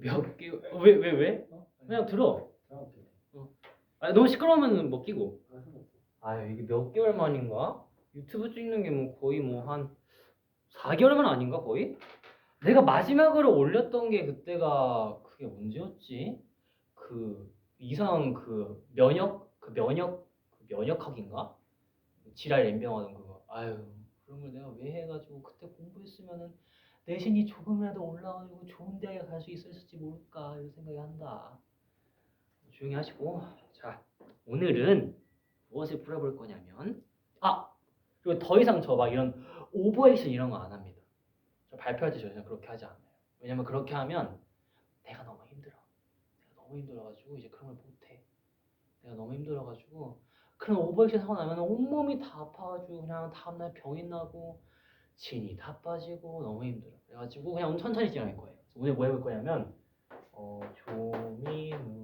몇 개? 왜왜 왜? 어? 그냥 들어. 아 너무 시끄러우면 뭐 끼고. 아 이게 몇 개월 만인가? 유튜브 찍는 게 뭐 거의 뭐 한 4개월만 아닌가 거의? 내가 마지막으로 올렸던 게 그때가 그게 언제였지? 그 이상 그 면역 그 면역 그 면역학인가? 지랄 연병하던 그거. 아유 그런 걸 내가 왜 해가지고 그때 공부했으면은 내신이 조금이라도 올라가지고 좋은 대학에 갈 수 있었을지 모를까 이런 생각이 한다. 조용히 하시고 자 오늘은 무엇을 풀어볼 거냐면 아 그리고 더 이상 저 막 이런 오버액션 이런 거 안 합니다. 저 발표할 때 전혀 그렇게 하지 않아요. 왜냐면 그렇게 하면 내가 너무 힘들어. 내가 너무 힘들어가지고 이제 그런 걸 못해. 내가 너무 힘들어가지고 그런 오버액션 하고 나면 온몸이 다 아파가지고 그냥 다음날 병이 나고 진이 다 빠지고 너무 힘들어. 그래가지고 그냥 천천히 진행할 거예요. 오늘 뭐 해볼 거냐면 어, 조민우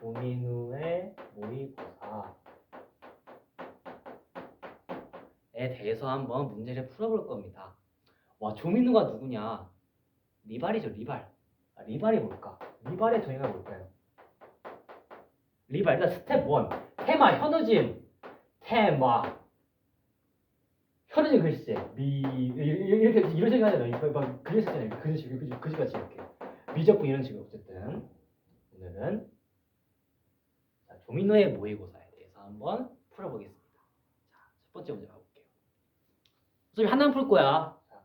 조민우의 모의고사 에 대해서 한번 문제를 풀어볼 겁니다. 와 조민우가 누구냐? 리발이죠 리발. 아, 리발이 뭘까? 리발의 정의가 뭘까요? 리발 일단 스텝 1 테마 현우진 테마 현우진 글씨 미 이렇게 이런 식으로 하잖아요. 이거 막 그림 쓰잖아요. 그런 식으로 그지 그지같이 이렇게 미적분 이런 식으로 어쨌든 오늘은 자, 조민우의 모의고사에 대해서 한번 풀어보겠습니다. 자, 첫 번째 문제 가볼게요. 어차피 하나만 풀 거야. 자,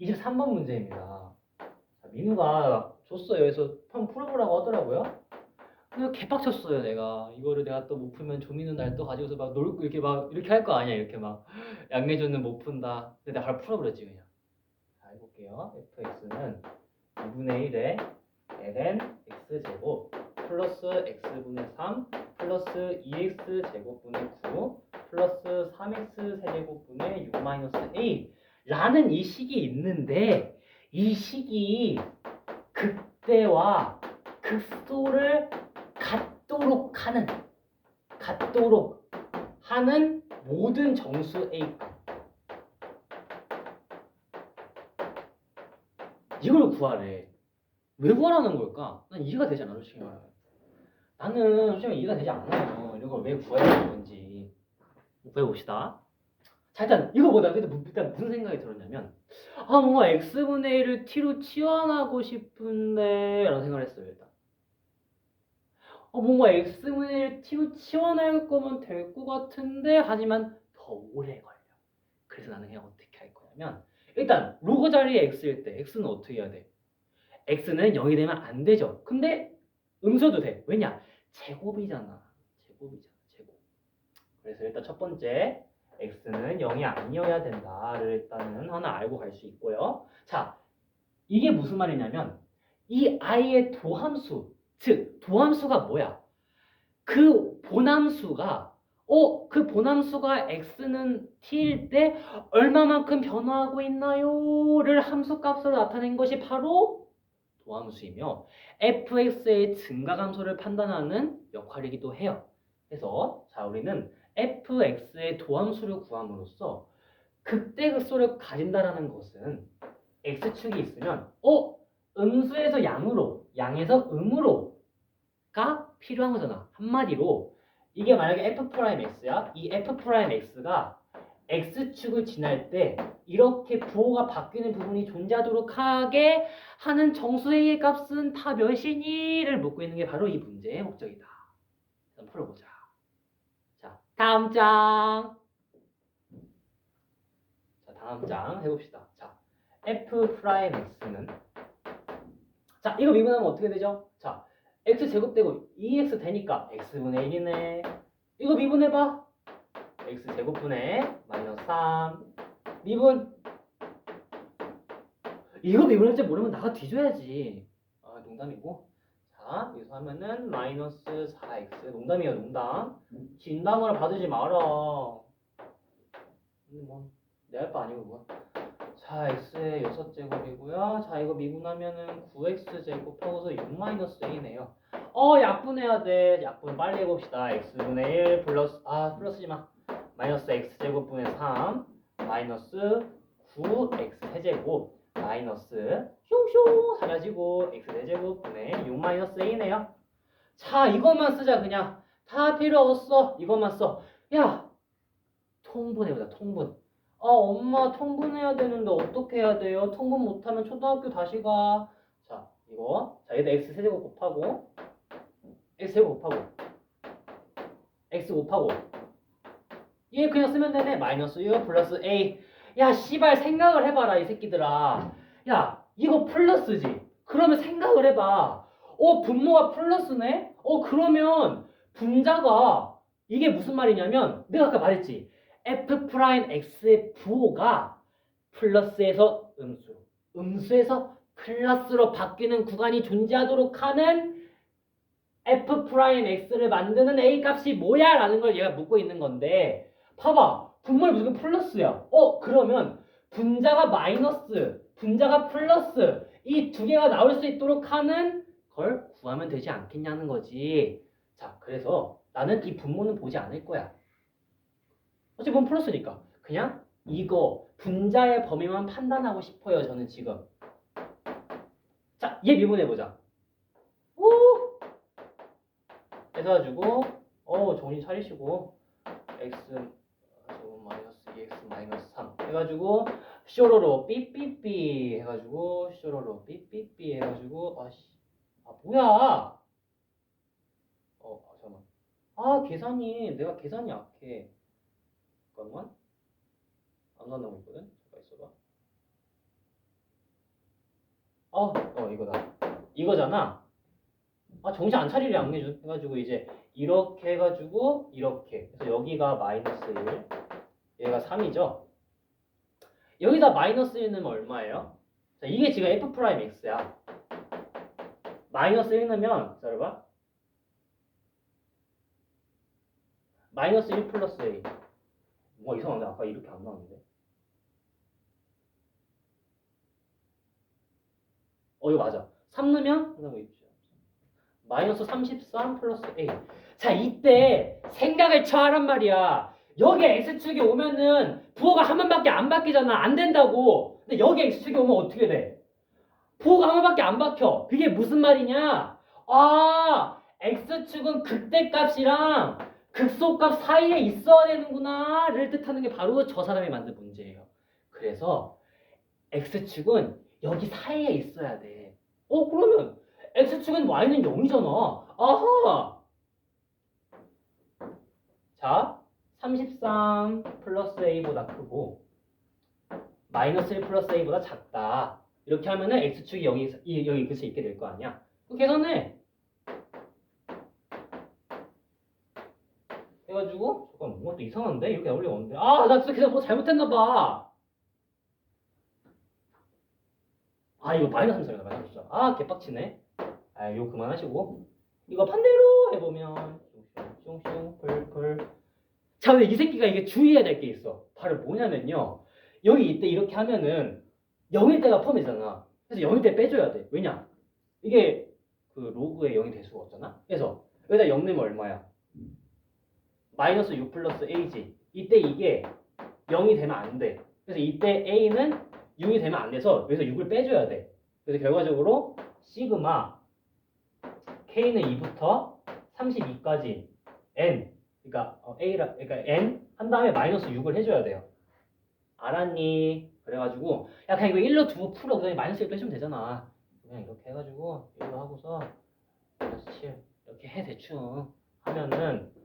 23번 문제입니다. 자, 민우가 줬어요. 그래서 한번 풀어보라고 하더라고요. 개빡쳤어요, 내가. 이거를 내가 또 못 풀면 조민우 날 또 가지고서 막 놀고 이렇게 막 이렇게 할 거 아니야. 이렇게 막 양내조는 못 푼다. 근데 내가 바로 풀어버렸지, 그냥. 자, 해볼게요. fx는 2분의 1에 ln x제곱 플러스 x분의 3 플러스 2x 제곱분의 9 플러스 3x 세제곱분의 6 마이너스 a 라는 이 식이 있는데 이 식이 극대와 극소를 갖도록 하는 갖도록 하는 모든 정수 a 값 이걸 구하래. 왜 구하라는 걸까? 난 이해가 되지 않아, 솔직히 말하면. 나는 솔직히 이해가 되지 않아요. 이런 걸왜 구해야 되는 건지. 구해봅시다. 자, 일단 이거보다 일단 무슨 생각이 들었냐면, 아, 뭔가 x분의 1을 t로 치환하고 싶은데, 라는 생각을 했어요, 일단. 어, 뭔가 x분의 1을 t로 치환할 거면 될 것 같은데, 하지만 더 오래 걸려. 그래서 나는 그냥 어떻게 할 거냐면, 일단 로그 자리에 x일 때 x는 어떻게 해야 돼? x는 0이 되면 안 되죠. 근데 음수도 돼. 왜냐? 제곱이잖아. 제곱이잖아. 제곱. 그래서 일단 첫 번째 x는 0이 아니어야 된다를 일단은 하나 알고 갈 수 있고요. 자, 이게 무슨 말이냐면 이 i의 도함수, 즉 도함수가 뭐야? 그 본함수가 어, 그 본함수가 x는 t일 때 얼마만큼 변화하고 있나요?를 함수 값으로 나타낸 것이 바로 도함수이며 fx의 증가 감소를 판단하는 역할이기도 해요. 그래서 자 우리는 fx의 도함수를 구함으로써 극대극소를 가진다라는 것은 x축이 있으면 어 음수에서 양으로 양에서 음으로가 필요한 거잖아. 한마디로 이게 만약에 f 프라임 x야. 이 f 프라임 x가 x축을 지날 때 이렇게 부호가 바뀌는 부분이 존재하도록 하게 하는 정수의 값은 다 몇이니를 묻고 있는 게 바로 이 문제의 목적이다. 한번 풀어보자. 자, 다음 장. 자, 다음 장 해봅시다. 자, f 프라임 x는 자, 이거 미분하면 어떻게 되죠? 자, x 제곱되고 2x 되니까 x분의 1이네. 이거 미분해봐. x 제곱분의 마이너스 3 미분. 이거 미분할 줄 모르면 나가 뒤져야지. 아 농담이고. 자 여기서 하면은 마이너스 4x 농담이에요 농담. 진담을 받으지 마라. 근데 뭐 내 할 바 아니고 그거 자 x의 6제곱이고요. 자 이거 미분하면은 9x 제곱하고서 6 마이너스 a네요. 어 약분해야 돼. 약분 빨리 해봅시다. X분의 1 플러스 아 플러스지마. 마이너스 x제곱분의 3 마이너스 9x 세제곱 마이너스 슝슝 사라지고 x 제곱 분의 6 마이너스 a네요. 자 이것만 쓰자 그냥. 다 필요 없어. 이것만 써. 야 통분해보자 통분. 아 엄마 통분해야 되는데 어떻게 해야 돼요? 통분 못하면 초등학교 다시 가. 자 이거. 자 여기다 x 세제곱 곱하고 x 세제곱 곱하고 x 곱하고. 얘 그냥 쓰면 되네. 마이너스 6 플러스 a. 야 씨발 생각을 해봐라 이 새끼들아. 야 이거 플러스지. 그러면 생각을 해봐. 어 분모가 플러스네? 어 그러면 분자가 이게 무슨 말이냐면 내가 아까 말했지 f 프라임 x의 부호가 플러스에서 음수로 음수에서 플러스로 바뀌는 구간이 존재하도록 하는 f 프라임 x를 만드는 a 값이 뭐야? 라는 걸 얘가 묻고 있는 건데 봐봐. 분모를 무조건 플러스야? 어 그러면 분자가 마이너스 분자가 플러스 이 두 개가 나올 수 있도록 하는 걸 구하면 되지 않겠냐는 거지. 자 그래서 나는 이 분모는 보지 않을 거야 어차피 보면 플러스니까. 그냥 이거 분자의 범위만 판단하고 싶어요 저는 지금. 자얘 미분해보자. 오! 해가지고 어 정신 차리시고 x 마이너스 2x 마이너스 3 해가지고 쇼로로 삐삐삐 해가지고 쇼로로 삐삐삐 해가지고 아씨. 아 뭐야? 어 아, 잠깐만. 아 계산이 내가 계산이 약해 잠깐만. 안 간다고 있거든? 잠깐 있어봐. 어, 어 이거다. 이거잖아. 아 정신 안 차리려 양내준 해가지고 이제 이렇게 해가지고 이렇게. 그래서 여기가 마이너스 1 얘가 3이죠? 여기다 마이너스 1 넣으면 얼마예요? 자 이게 지금 f 프라임 x야. 마이너스 1 넣으면 기다려봐 마이너스 1 플러스 a 뭐 이상한데? 아까 이렇게 안 나왔는데? 어 이거 맞아. 3 넣으면 마이너스 33 플러스 a 자 이때 생각을 쳐하란 말이야. 여기 x축이 오면은 부호가 한 번밖에 안 바뀌잖아. 안 된다고. 근데 여기 x축이 오면 어떻게 돼? 부호가 한 번밖에 안 바뀌어 그게 무슨 말이냐? 아 x축은 극대값이랑 극소값 사이에 있어야 되는구나를 뜻하는 게 바로 저 사람이 만든 문제예요 그래서 x축은 여기 사이에 있어야 돼 어 그러면 x축은 y는 0이잖아 아하 자, 33 플러스 a보다 크고 마이너스 1 플러스 a보다 작다. 이렇게 하면은 x축이 여기 이- 여기 글씨 있게 될 거 아니야. 계산해. 해가지고 잠깐 뭔가 또 이상한데? 이렇게 나올리가 없는데? 아나 진짜 계산 뭐 잘못했나 봐. 아 이거 마이너스 3이다 마이너스 3. 아 개빡치네. 아 이거 그만하시고. 이거 반대로 해보면. 슝슝 뿔뿔 자 근데 이 새끼가 이게 주의해야 될 게 있어. 바로 뭐냐면요. 여기 이때 이렇게 하면은 0일 때가 펌이잖아. 그래서 0일 때 빼줘야 돼. 왜냐? 이게 그 로그에 0이 될 수가 없잖아. 그래서 여기다 0 넣으면 얼마야 마이너스 6 플러스 a지 이때 이게 0이 되면 안 돼 그래서 이때 a는 6이 되면 안 돼서 여기서 6을 빼줘야 돼 그래서 결과적으로 시그마 k는 2부터 32까지 n 그러니까 어, a라 그러니까 n 한 다음에 마이너스 6을 해줘야 돼요. 알았니? 그래가지고 야 그냥 이거 1로 두고 풀어 그냥 마이너스 1도 해주면 되잖아. 그냥 이렇게 해가지고 1로 하고서 마이너스 7 이렇게 해 대충 하면은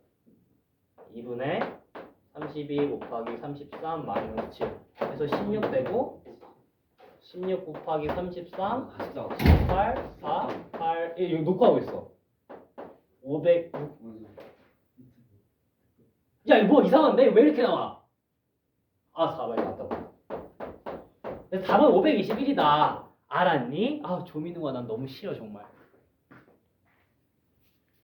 2분의 32 곱하기 33 마이너스 7 해서 16 되고 16 곱하기 33 아쉽다. 8 4 8 예, 여기 놓고 하고 있어 500 야, 이거 뭐 이상한데? 왜 이렇게 나와? 아, 4번이 맞다고. 답은 521이다. 알았니? 아, 조민우가 난 너무 싫어, 정말.